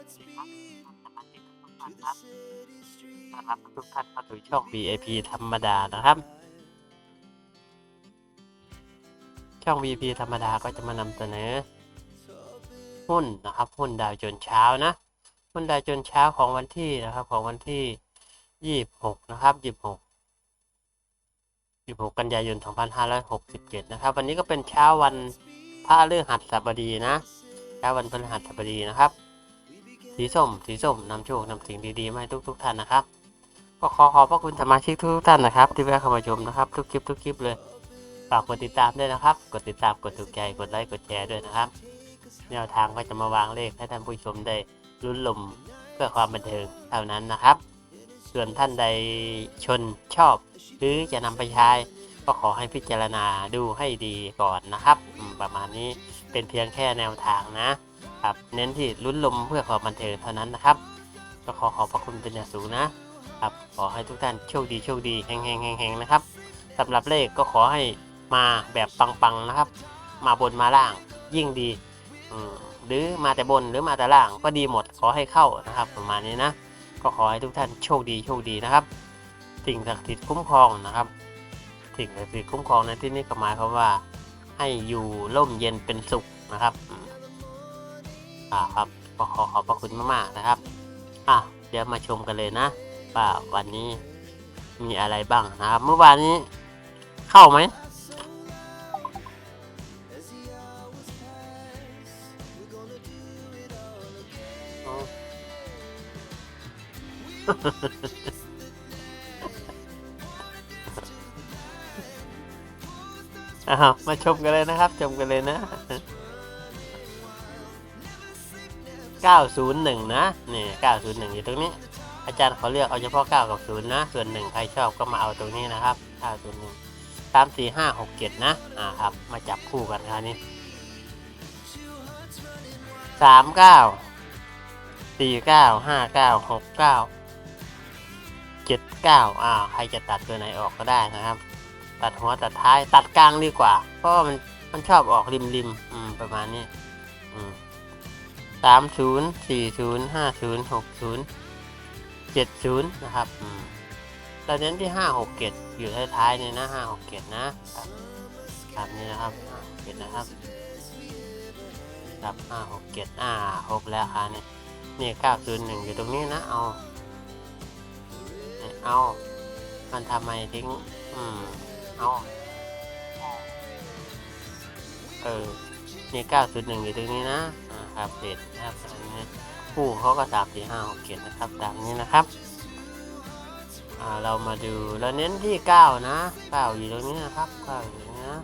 ต้อนรับทุกท่านเข้าสู่ช่อง VIP ธรรมดานะครับ ช่อง VIP ธรรมดาก็จะมานำเสนอ หุ้นนะครับ หุ้นดาวจนเช้านะ หุ้นดาวจนเช้าของวันที่นะครับ ของวันที่ 26 นะครับ 26 26กันยายน 2567 นะครับ วันนี้ก็เป็นเช้าวันพระฤหัสบดีนะเช้าวันพฤหัสบดีนะครับ สีส้ม สีส้มนำโชคนำสิ่งดีๆมาให้ทุกๆท่านนะครับ ก็ขอขอบพระคุณสมาชิกทุกๆท่านนะครับ ที่แวะเข้ามาชมนะครับ ทุกคลิปทุกคลิปเลยฝากกดติดตามด้วยนะครับ กดติดตามกดถูกใจกดไลค์กดแชร์ด้วยนะครับ แนวทางก็จะมาวางเลขให้ท่านผู้ชมได้ลุ้นลมเพื่อความบันเทิงเท่านั้นนะครับ ส่วนท่านใดชนชอบ หรือจะนำไปใช้ก็ขอให้พิจารณาดูให้ดีก่อนนะครับ ประมาณนี้เป็นเพียงแค่แนวทางนะ ครับ เน้นที่ลุ้นลมเพื่อความบันเทิงเท่านั้นนะครับ ก็ขอขอบพระคุณเป็นอย่างสูงนะครับขอให้ทุกท่านโชคดีโชคดีแห่งแห่งแห่งแห่งนะครับสำหรับเลขก็ขอให้มาแบบปังๆนะครับ มาบนมาล่างยิ่งดีหรือมาแต่บนหรือมาแต่ล่างก็ดีหมดขอให้เข้านะครับ ประมาณนี้นะก็ขอให้ทุกท่านโชคดีโชคดีนะครับสิ่งศักดิ์สิทธิ์คุ้มครองนะครับสิ่งศักดิ์สิทธิ์คุ้มครองในที่นี้ก็หมายความว่าให้อยู่ร่มเย็นเป็นสุขนะครับ อ่าครับก็ขอขอบพระคุณมากๆนะครับ อะเดี๋ยวมาชมกันเลยนะว่าวันนี้มีอะไรบ้างนะครับ เมื่อวานนี้เข้าไหมอ๋ออ้าวมาชมกันเลยนะครับ ชมกันเลยนะ 901 นะนี่901 อยู่ตรงนี้ อาจารย์เขาเลือกเอาเฉพาะ 9 กับ 0 นะ ส่วน 1 ใครชอบก็มาเอาตรงนี้นะครับ 901 3 4 5 6 7 นะอ่าครับมาจับคู่กันคราวนี้ 3 9 4 9 5 9 6 9 7 9อ่าใครจะตัดตัวไหนออกก็ได้นะครับ ตัดหัวตัดท้ายตัดกลางดีกว่า เพราะมันมันชอบออกริมริมอืมประมาณนี้อืม สามศูนย์สี่ศูนย์ห้าศูนย์หกศูนย์เจ็ดศูนย์นะครับอืมเราเน้นที่ห้าหกเกตอยู่ท้ายๆเนี่ยนะห้าหกเกตนะครับตามนี้นะครับห้าหกเกตนะครับครับห้าหกเกตอ่าครบแล้วค่ะนี่นี่เก้าศูนย์หนึ่งอยู่ตรงนี้นะเอาเอา มันทำไมทิ้ง อืม เอา เออ นี่901อยู่ตรงนี้นะ ครับเด็ดนะครับอันนี้คู่เขาก็3 4 5 6 7นะครับตามนี้นะครับเรามาดูเราเน้นที่9นะ9อยู่ตรงนี้นะครับ9อยู่ตรงนี้นะ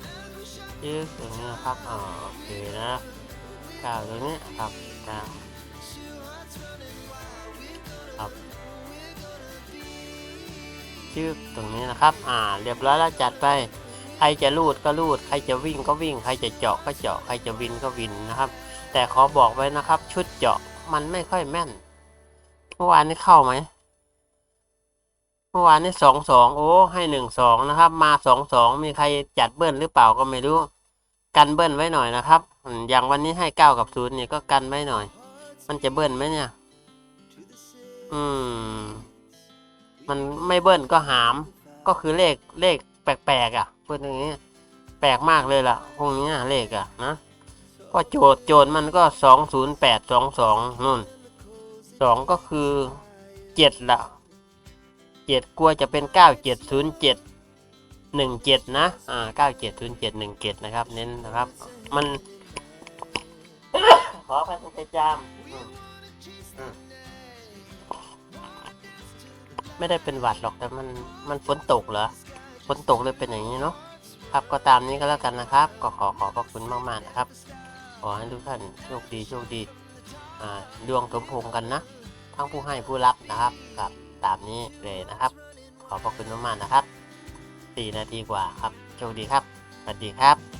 ยืดตรงนี้นะครับอ่าโอเคนะ9ตรงนี้ครับ9ครับชืดตรงนี้นะครับ อ่า เรียบร้อยแล้วจัดไปใครจะลูดก็ลูด ใครจะวิ่งก็วิ่ง ใครจะเจาะก็เจาะ ใครจะวินก็วินนะครับ แต่ขอบอกไว้นะครับ ชุดเจาะมันไม่ค่อยแม่น เมื่อวานนี้เข้าไหม เมื่อวานนี้สองสองโอ้ ให้หนึ่งสองนะครับ มาสองสองมีใครจัดเบิ้ลหรือเปล่าก็ไม่รู้ กันเบิ้ลไว้หน่อยนะครับ อย่างวันนี้ให้เก้ากับศูนย์เนี่ยก็กันไว้หน่อย มันจะเบิ้ลไหมเนี่ย อืม มันไม่เบิ้ลก็หาม ก็คือเลขเลขแปลกๆอะพูดอย่างนี้ แปลกมากเลยล่ะพวกนี้เลขอะนะ เพราะโจทย์โจทย์มันก็สองศูนย์แปดสองสองนู่นสองก็คือเจ็ดละเจ็ดกลัวจะเป็นเก้าเจ็ดศูนย์เจ็ดหนึ่งเจ็ดนะอ่าเก้าเจ็ดศูนย์เจ็ดหนึ่งเจ็ดนะครับ เน้นนะครับ มันขอพระจามอืมอืมไม่ได้เป็นหวัดหรอกแต่มันมันฝนตกเหรอฝนตกเลยเป็นอย่างนี้เนาะครับก็ตามนี้ก็แล้วกันนะครับ ก็ขอขอบพระคุณมากๆนะครับ อให้ทุกท่านโชคดีโชคดีดวงสมพงกันนะ ทั้งผู้ให้ผู้รับนะครับกับตามนี้เลยนะครับ ขอบพระคุณมากๆนะครับสี่นาทีกว่าครับ โชคดีครับสวัสดีครับ